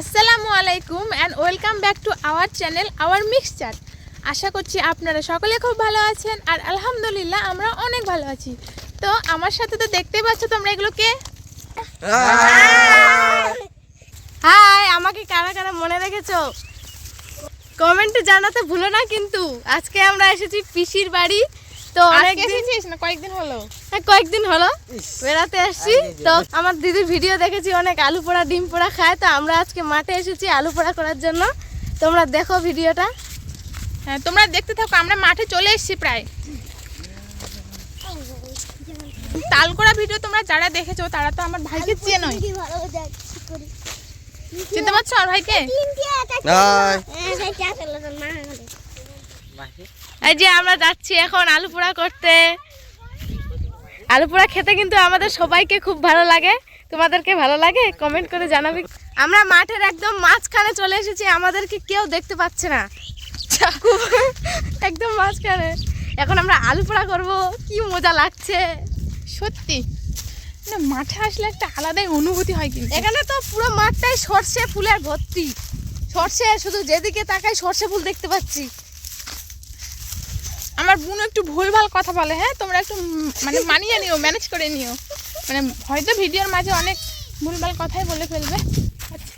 আসসালামু আলাইকুম and welcome back to our channel our mixture আশা করছি আপনারা সকলে খুব ভালো আছেন আর আলহামদুলিল্লাহ আমরা অনেক ভালো আছি। তো আমার সাথে তো দেখতেই পাচ্ছ তোমরা এগুলোকে হাই, আমাকে কারা কারা মনে রেখেছো? কমেন্টে জানাতে ভুলো না কিন্তু। আজকে আমরা এসেছি পিসির বাড়ি। তো আজকে এসেছিস না কয়েকদিন হলো? হ্যাঁ কয়েকদিন হলো। বেড়াতে এসেছি তো আমার দিদির ভিডিও দেখেছি অনেক আলু পোড়া ডিম পোড়া খায়। তো আমরা আজকে মাঠে এসেছি আলু পোড়া করার জন্য। তোমরা দেখো ভিডিওটা হ্যাঁ তোমরা দেখতে থাকো আমরা মাঠে চলে এসেছি প্রায়। তালকোড়া ভিডিও তোমরা যারা দেখেছ তারা তো আমার ভাইকে চেনোই চিনতে পারছ আর ভাইকে? এই যে আমরা যাচ্ছি এখন আলু পোড়া করতে। আলু পোড়া খেতে কিন্তু আমাদের সবাইকে খুব ভালো লাগে। তোমাদেরকে ভালো লাগে? কমেন্ট করে জানাবি। আমরা মাঠের একদম মাঝখানে চলে এসেছি আমাদেরকে কেউ দেখতে পাচ্ছে না। একদম মাঝখানে। এখন আমরা আলু পোড়া করব কি মজা লাগছে। সত্যি। না মাঠে আসলে একটা আলাদাই অনুভূতি হয় কিন্তু। এখানে তো পুরো মাঠটাই সর্ষে ফুলের ভর্তি। সর্ষে শুধু যেদিকে তাকাই সর্ষে ফুল দেখতে পাচ্ছি। আমার বোন একটু ভুলভাল কথা বলে হ্যাঁ? তোমরা একটু মানে মানিয়ে নিও ম্যানেজ করে নিও। মানে হয়তো ভিডিওর মাঝে অনেক ভুলভাল কথাই বলে ফেলবে। আচ্ছা।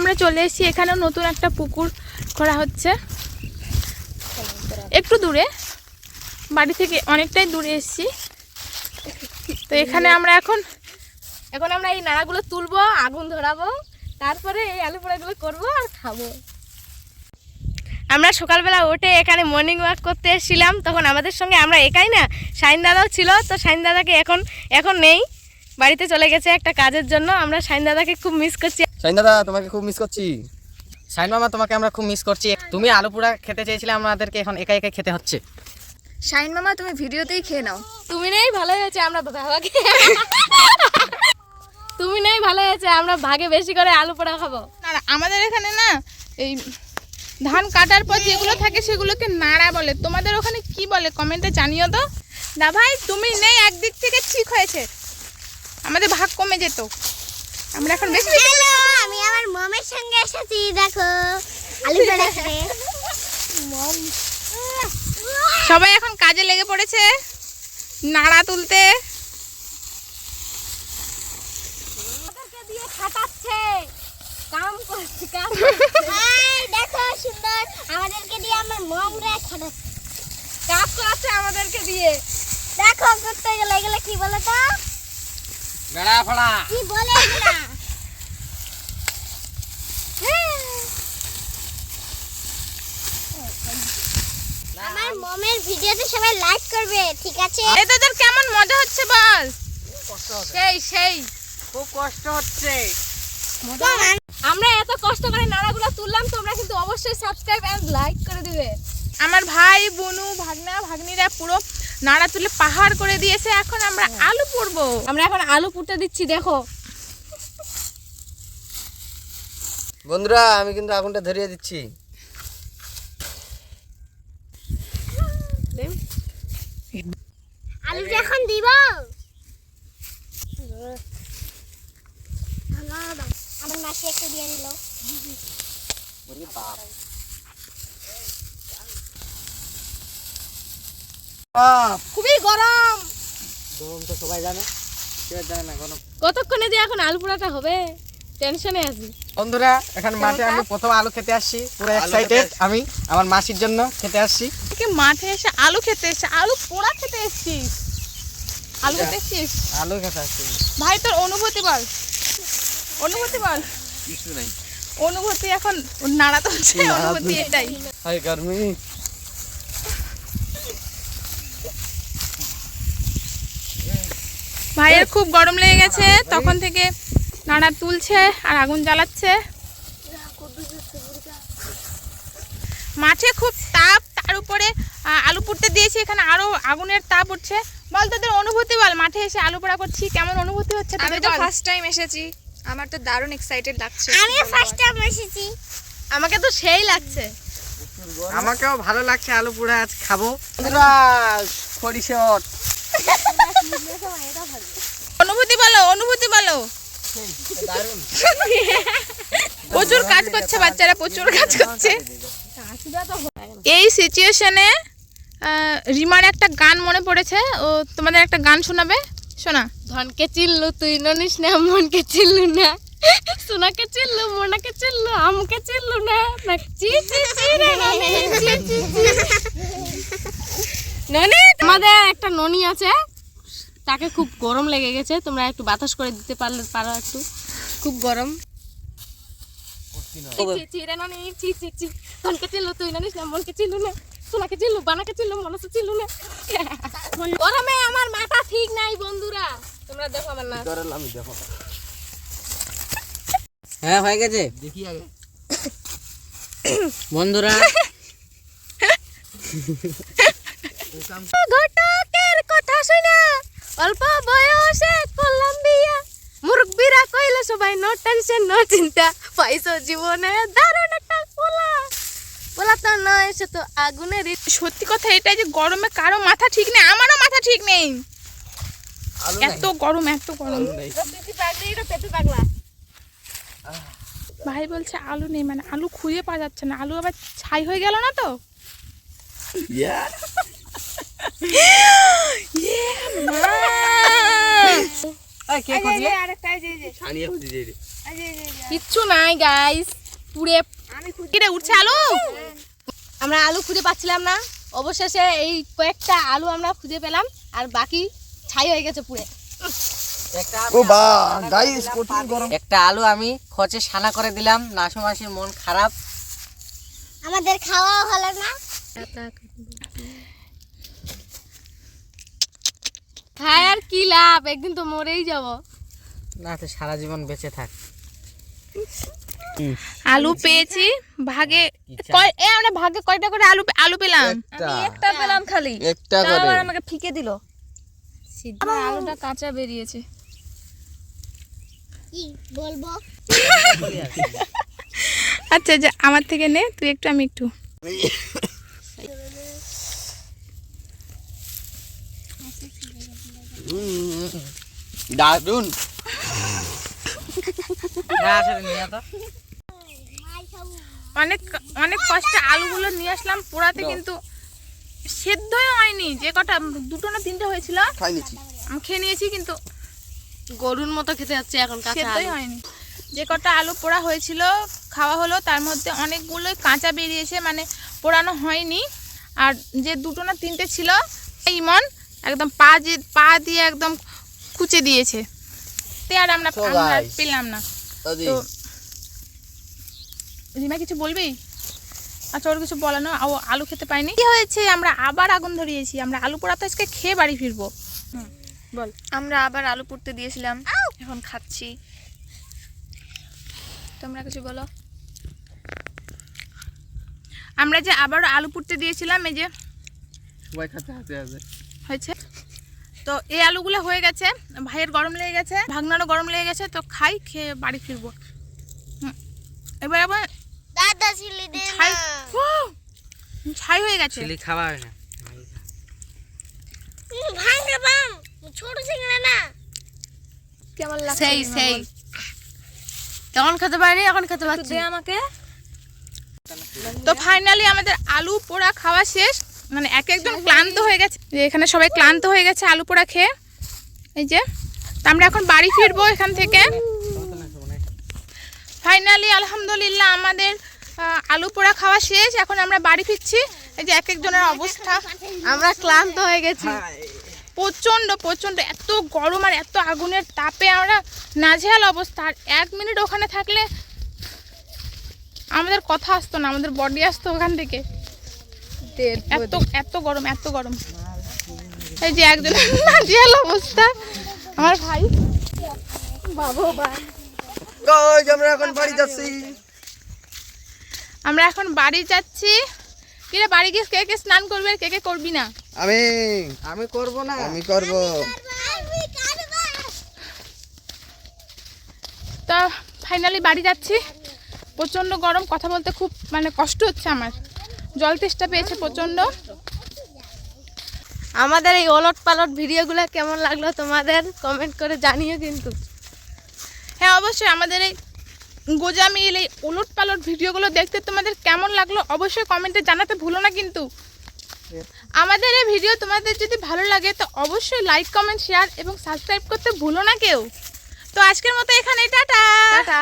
আমরা চলে এসেছি, এখানেও নতুন একটা পুকুর করা হচ্ছে। একটু দূরে, বাড়ি থেকে অনেকটাই দূরে এসেছি। তো এখানে আমরা এখন এখন আমরা এই নাড়াগুলো তুলবো, আগুন ধরাবো, তারপরে এই আলু পোড়াগুলো করব আর খাব। আমরা সকালবেলা উঠে এখানে মর্নিং ওয়াক করতে এসেছিলাম তখন আমাদের সঙ্গে আমরা একাই না শাইন দাদাও ছিল তো শাইন দাদাকে এখন এখন নেই বাড়িতে চলে গেছে একটা কাজের জন্য আমরা শাইন দাদাকে খুব মিস করছি। শাইন দাদা তোমাকে খুব মিস করছি। শাইন মামা তোমাকে আমরা খুব মিস করছি। তুমি আলু পোড়া খেতে চেয়েছিলে আমাদেরকে এখন একা একাই খেতে হচ্ছে। শাইন মামা তুমি ভিডিওতেই খেয়ে নাও। তুমি নেই ভালো হয়েছে আমরা ভাগে। তুমি নেই ভালো হয়েছে আমরা ভাগে বেশি করে আলু পোড়া খাব। আর আমাদের এখানে না এই ধান কাটার পর যেগুলো থাকে সেগুলোকে নাড়া বলে। তোমাদের ওখানে কি বলে? কমেন্টে জানিও তো। না ভাই তুমি নেই একদিক থেকে ঠিক হয়েছে। আমাদের ভাগ কমে যেত। আমরা এখন বেশি আমি আমার মমের সঙ্গে এসেছি দেখো। আলু সবাই এখন কাজে লেগে পড়েছে। নাড়া তুলতে। দিয়ে খাটাচ্ছে। কাম করছে কাম হাই দেখো সুন্দর। আমাদেরকে দিয়ে আমার মম রে খাটাচ্ছে কাজ করাচ্ছে আমাদেরকে দিয়ে। দেখো করতে গেলে এগুলো কি বলো তো? বেড়া ফড়া কি বলে এগুলা? আমার মমের ভিডিওতে সবাই লাইক করবে ঠিক আছে? এ তোদের কেমন মজা হচ্ছে বল? সেই সেই। খুব কষ্ট হচ্ছে। আমরা এত কষ্ট করে নাড়াগুলো তুললাম তোমরা কিন্তু অবশ্যই সাবস্ক্রাইব এন্ড লাইক করে দিবে। আমার ভাই বনু ভাগনা ভাগ্নিরা পুরো নাড়া তুলে পাহাড় করে দিয়েছে এখন আমরা আলু পড়ব। আমরা এখন আলু পুড়তে দিচ্ছি দেখো। বন্ধুরা আমি কিন্তু আগুনটা ধরিয়ে দিচ্ছি। আলু যখন দিব। আমার মাসি একটু দিয়ে দিল। খুবই গরম। গরম তো সবাই জানে কেউ জানে না গরম। কতক্ষণে যে এখন আলু পোড়াটা হবে? টেনশনে আছি। বন্ধুরা এখন মাঠে আমি প্রথম আলু খেতে আসছি পুরো এক্সাইটেড আমি আমার মাসির জন্য খেতে আসছি। মাঠে এসে আলু খেতে এসে আলু পোড়া খেতে এসছিস। আলু খেতে এসছিস? আলু খেতে আসছি। ভাই তোর অনুভূতি বল। অনুভূতি বল। কিছু নাই। অনুভূতি এখন নাড়া তো হচ্ছে অনুভূতি এটাই। হাই গরমি ভাইয়ের খুব গরম লেগে গেছে তখন থেকে নাড়া তুলছে আর আগুন জ্বালাচ্ছে। মাঠে খুব তাপ তার উপরে আলু পুড়তে দিয়েছি এখানে আরও আগুনের তাপ উঠছে। বল তোদের অনুভূতি বল মাঠে এসে আলু পোড়া করছি কেমন অনুভূতি হচ্ছে আমি তোদের তো ফার্স্ট টাইম এসেছি। আমার তো দারুণ এক্সাইটেড লাগছে আমিও ফার্স্ট টাইম এসেছি। আমাকে তো সেই লাগছে। আমাকেও ভালো লাগছে আলু পোড়া আজ খাব। বন্ধুরা খড়ি শট অনুভূতি বলো অনুভূতি বলো। দারুণ প্রচুর কাজ করছে বাচ্চারা প্রচুর কাজ করছে। এই সিচুয়েশনে রিমার একটা গান মনে পড়েছে ও তোমাদের একটা গান শোনাবে? শোনা। ধনকে চিল্লু, তুই ননিস না, মনকে চিল্লু না। সোনাকে চিল্লু, মোনাকে চিল্লু, আমকে চিল্লু না। চি রে ননি, চি ননি আমাদের একটা ননি আছে। তাকে খুব গরম লেগে গেছে। তোমরা একটু বাতাস করে দিতে পারলে, পারো একটু। খুব গরম। চি চি চি ধনকে তুই ননিস না, মনকে না। বানাকে না। গরমে আমার মাথা ঠিক নাই, বন্ধুরা। তোমরা দেখো আমার না হ্যাঁ হয়ে গেছে? দেখি আগে। বন্ধুরা। ঘটকের কথা শুনা অল্প বয়সে করলাম বিয়া। কইলে সবাই নো টেনশন নো চিন্তা। পাইছো জীবনে দারুণ একটা পোলা। পোলা তো নয় সে তো আগুনের সত্যি কথা এটাই যে গরমে কারও মাথা ঠিক নেই আমারও মাথা ঠিক নেই। এত গরম এত গরম। ভাই বলছে আলু নেই মানে আলু খুঁজে পাওয়া যাচ্ছে না। আলু আবার ছাই হয়ে গেল না তো? কিচ্ছু নাই গাইস পুরে কিরে উঠছে আলু? আমরা আলু খুঁজে পাচ্ছিলাম না। অবশেষে এই কয়েকটা আলু আমরা খুঁজে পেলাম। আর বাকি ছাই হয়ে গেছে পুরে একটা আলু আমি খচে সানা করে দিলাম নাসু মাসির মন খারাপ। আমাদের খাওয়া হলো না। খায় আর কি লাভ? একদিন তো মরেই যাব। না তো সারা জীবন বেঁচে থাক। আলু পেয়েছি ভাগে কয় এ আমরা ভাগে কয়টা করে আলু পে- আলু পেলাম? একটা। পেলাম খালি। একটা করে। আমাকে ফিকে দিল। আমার আলুটা কাঁচা বেরিয়েছে। কি বলব? আচ্ছা যে আমার থেকে নে তুই একটু আমি একটু। দারুণ তো। অনেক অনেক কষ্টে আলুগুলো নিয়ে আসলাম পোড়াতে কিন্তু সেদ্ধই হয়নি যে কটা দুটো না তিনটে হয়েছিল। খাই নিচ্ছি আমি খেয়ে নিয়েছি কিন্তু গরুর মতো খেতে যাচ্ছে এখন সেদ্ধই হয়নি। যে কটা আলু পোড়া হয়েছিল খাওয়া হলো তার মধ্যে অনেকগুলোই কাঁচা বেরিয়েছে মানে পোড়ানো হয়নি। আর যে দুটো না তিনটে ছিল ইমন একদম পা যে পা দিয়ে একদম কুচে দিয়েছে। তে আর আমরা. পেলাম না। তো রিমা কিছু বলবি? আচ্ছা ওর কিছু বলে না ও আলু খেতে পাইনি কি হয়েছে? আমরা আবার আগুন ধরিয়েছি আমরা আলু পোড়া তো আজকে খেয়ে বাড়ি ফিরবো। বল। আমরা আবার আলু পুড়তে দিয়েছিলাম এখন খাচ্ছি। তোমরা কিছু বলো। আমরা যে আবার আলু পুড়তে দিয়েছিলাম এই যে সবাই খাতে হাতে আছে হয়েছে। তো এই আলুগুলো হয়ে গেছে ভাইয়ের গরম লেগে গেছে ভাগনারও গরম লেগে গেছে তো খাই খেয়ে বাড়ি ফিরবো। এবার আবার দাদা ছিলি দে ছাই হয়ে গেছে। চিলি খাওয়া হয় না ভাঙে বাম ছোট চিংড়া না। কেমন লাগছে সেই সেই। তখন খেতে পারিনি এখন খেতে দে আমাকে। তো ফাইনালি আমাদের আলু পোড়া খাওয়া শেষ। মানে এক একজন ক্লান্ত হয়ে গেছে। যে এখানে সবাই ক্লান্ত হয়ে গেছে আলু পোড়া খেয়ে। এই যে তো আমরা এখন বাড়ি ফিরবো এখান থেকে। ফাইনালি আলহামদুলিল্লাহ আমাদের আলু পোড়া খাওয়া শেষ, এখন আমরা বাড়ি ফিরছি। এই যে এক একজনের অবস্থা। আমরা ক্লান্ত হয়ে গেছি। প্রচণ্ড প্রচণ্ড, এত গরম আর এত আগুনের তাপে আমরা নাজেহাল অবস্থা। আর এক মিনিট ওখানে থাকলে আমাদের কথা আসতো না, আমাদের বডি আসতো ওখান থেকে। এত এত গরম এত গরম। এই যে একজন নাজেহাল অবস্থা। আমার ভাই। গাইস আমরা এখন বাড়ি যাচ্ছি। আমরা এখন বাড়ি যাচ্ছি। কিরে বাড়ি গিয়ে কে কে স্নান করবে আর কে কে করবি না? আমি। আমি করব না। আমি করব। তো ফাইনালি বাড়ি যাচ্ছি। প্রচণ্ড গরম কথা বলতে খুব মানে কষ্ট হচ্ছে আমার। জল তেষ্টা পেয়েছে প্রচণ্ড। আমাদের এই ওলট পালট ভিডিওগুলো কেমন লাগল তোমাদের? কমেন্ট করে জানিও কিন্তু। হ্যাঁ অবশ্যই আমাদের এই গোজামিল এই উলট পালট ভিডিওগুলো দেখতে তোমাদের কেমন লাগল অবশ্যই কমেন্টে জানাতে ভুলো না কিন্তু। আমাদের এই ভিডিও তোমাদের যদি ভালো লাগে তো অবশ্যই লাইক কমেন্ট শেয়ার এবং সাবস্ক্রাইব করতে ভুলো না কেউ। তো আজকের মতো এখানে টাটা টাটা।